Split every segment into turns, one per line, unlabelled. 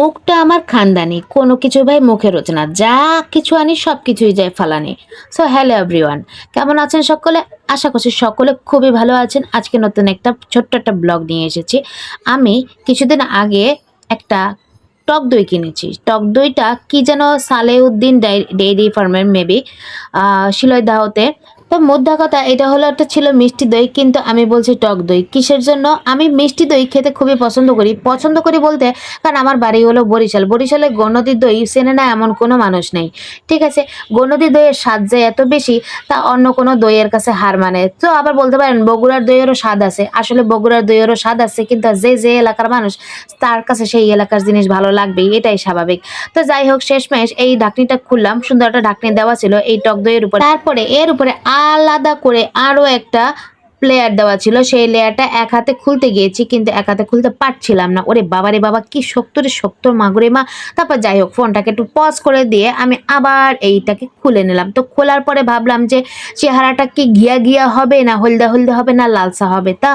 মুখটা আমার খানদানি। কোনো কিছু ভাই মুখে রোচে না যা কিছু আনি, সব কিছুই যায় ফালানি। সো হ্যালো এভরিওয়ান কেমন আছেন সকলে? আশা করছি সকলে খুবই ভালো আছেন। আজকে নতুন একটা ছোট্ট একটা ব্লগ নিয়ে এসেছি। আমি কিছুদিন আগে একটা টক দই কিনেছি। টক দইটা কি যেন সালেউদ্দিন ডেইরি ফার্মের মেবি শিলয়দাহতে তো মোদ্দা কথা এটা হলো একটা ছিল মিষ্টি দই, কিন্তু আমি বলছি টক দই। কিসের জন্য? আমি মিষ্টি দই খেতে খুবই পছন্দ করি। পছন্দ করি বলতে, কারণ আমার বাড়ি হলো বরিশাল। বরিশালে গণতির দই চেনে না এমন কোনো মানুষ নেই। ঠিক আছে? গণতির দইয়ের স্বাদ যে এত বেশি, তা অন্য কোনো দইয়ের কাছে হার মানে। তো আবার বলতে পারেন, বগুড়ার দইয়েরও স্বাদ আছে। আসলে বগুড়ার দইয়েরও স্বাদ আছে, কিন্তু যে যে এলাকার মানুষ, তার কাছে সেই এলাকার জিনিস ভালো লাগবেই, এটাই স্বাভাবিক। তো যাই হোক, শেষমেশ এই ঢাকনিটা খুললাম। সুন্দর একটা ঢাকনি দেওয়া ছিল এই টক দইয়ের উপর। তারপরে এর উপরে আলাদা করে আরও একটা প্লেয়ার দেওয়া ছিল, সেই লেয়ারটা এক হাতে খুলতে গিয়েছি, কিন্তু এক হাতে খুলতে পারছিলাম না। ওরে বাবারে বাবা, কি শক্ত রে, শক্ত মাগুরে মা। তারপর যাই হোক, ফোনটাকে একটু পজ করে দিয়ে আমি আবার এইটাকে খুলে নিলাম। তো খোলার পরে ভাবলাম যে চেহারাটা কি গিয়া গিয়া হবে, না হলদে হলদে হবে, না লালসা হবে? তা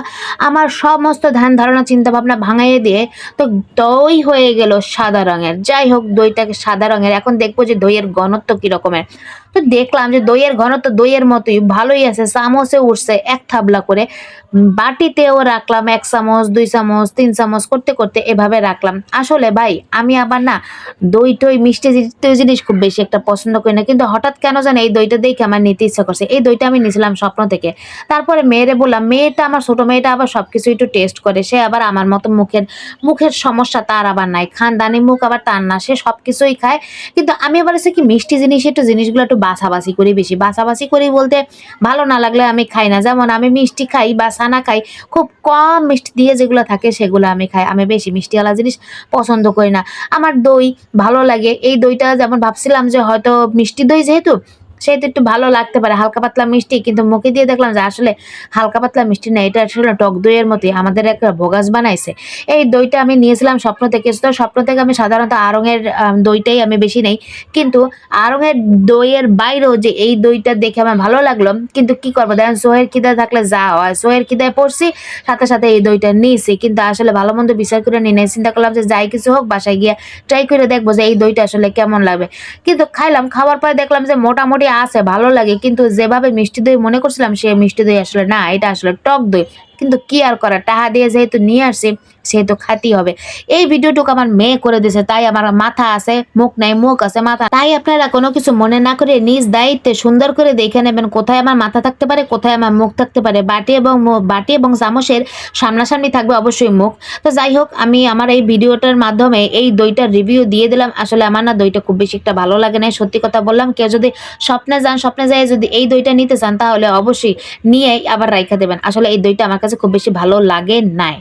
আমার সমস্ত ধ্যান ধারণা, চিন্তা ভাবনা ভাঙাইয়ে দিয়ে তো দই হয়ে গেল সাদা রঙের। যাই হোক, দইটাকে সাদা রঙের। এখন দেখব যে দইয়ের ঘনত্ব কি রকমের তো দেখলাম যে দইয়ের ঘনত্ব দইয়ের মতোই, ভালোই আছে, চামচে উঠছে, এক থাবলা করে বাটিতেও রাখলাম এক চামচ, দুই চামচ, তিন চামচ করতে করতে এভাবে রাখলাম। আসলে ভাই, আমি আবার না দই টই মিষ্টি জিনিস খুব বেশি একটা পছন্দ করি না। কিন্তু হঠাৎ কেন জানি এই দইটা দেখে আমার নিতে ইচ্ছা করছে। এই দইটা আমি নিয়েছিলাম স্বপ্ন থেকে। তারপরে মেয়েরে বললাম, মেয়েটা আমার ছোট মেয়েটা আবার সবকিছু একটু টেস্ট করে। সে আবার আমার মতো মুখের মুখের সমস্যা তার আবার নাই। খানদানি মুখ আবার তার না। সে সব কিছুই খায়। কিন্তু আমি আবার হচ্ছে কি মিষ্টি জিনিস, একটু জিনিসগুলো একটু বাছাবাছি করি বেশি। বাছাবাছি করি বলতে ভালো না লাগলে আমি খাই না। যেমন আমি মিষ্টি খাই বা সানা খাই, খুব কম মিষ্টি দিয়ে যেগুলো থাকে সেগুলো আমি খাই। আমি বেশি মিষ্টিওয়ালা জিনিস পছন্দ করি না। আমার দই ভালো লাগে। এই দইটা যেমন ভাবছিলাম যে হয়তো মিষ্টি দই যেহেতু সেহেতু একটু ভালো লাগতে পারে হালকা পাতলা মিষ্টি কিন্তু মুখে দিয়ে দেখলাম যে আসলে হালকা পাতলা মিষ্টি না এটা আসলে টক দইয়ের মতোই আমাদের একটা ভোগাস বানাইছে। এই দইটা আমি নিয়েছিলাম স্বপ্ন থেকে তো স্বপ্ন থেকে আমি সাধারণত আড়ঙের আম, দইটাই আমি বেশি নেই কিন্তু আড়ঙের দইয়ের বাইরেও যে এই দইটা দেখে আমার ভালো লাগল কিন্তু কি করব দেখেন সোহের খিদায় থাকলে যা হয় সোহের খিদায় পড়ছি সাথে সাথে এই দইটা নিয়েছি কিন্তু আসলে ভালো মন্দ বিচার করে নিয়ে নেই চিন্তা করলাম যে যাই কিছু হোক বাসায় গিয়ে ট্রাই করে দেখব যে এই দইটা আসলে কেমন লাগবে। কিন্তু খাইলাম খাওয়ার পরে দেখলাম যে মোটামুটি আছে, ভালো লাগে। কিন্তু যেভাবে মিষ্টি দই মনে করছিলাম, সে মিষ্টি দই আসলে না, এটা আসলে টক দই। কিন্তু কি আর করা টাহা দিয়ে যেহেতু নিয়ে আসছি, সেহেতু খাতি হবে। এই ভিডিওটুকু আমার মেয়ে করে দিয়েছে, তাই আমার মাথা আছে, মুখ নাই, মুখ আছে, মাথা। তাই আপনারা কোনো কিছু মনে না করে নিজ দায়িত্বে সুন্দর করে দেখে নেবেন কোথায় আমার মাথা থাকতে পারে, কোথায় আমার মুখ থাকতে পারে। বাটি এবং বাটি এবং চামচের সামনাসামনি থাকবে অবশ্যই মুখ। তো যাই হোক, আমি আমার এই ভিডিওটার মাধ্যমে এই দইটার রিভিউ দিয়ে দিলাম। আসলে আমার না দইটা খুব বেশি একটা ভালো লাগে না, সত্যি কথা বললাম। কেউ যদি স্বপ্নে যান, স্বপ্নে যায় যদি এই দইটা নিতে চান, তাহলে অবশ্যই নিয়ে আবার রাইখা দেবেন। আসলে এই দইটা আমার কাছে খুব বেশি ভালো লাগে নাই।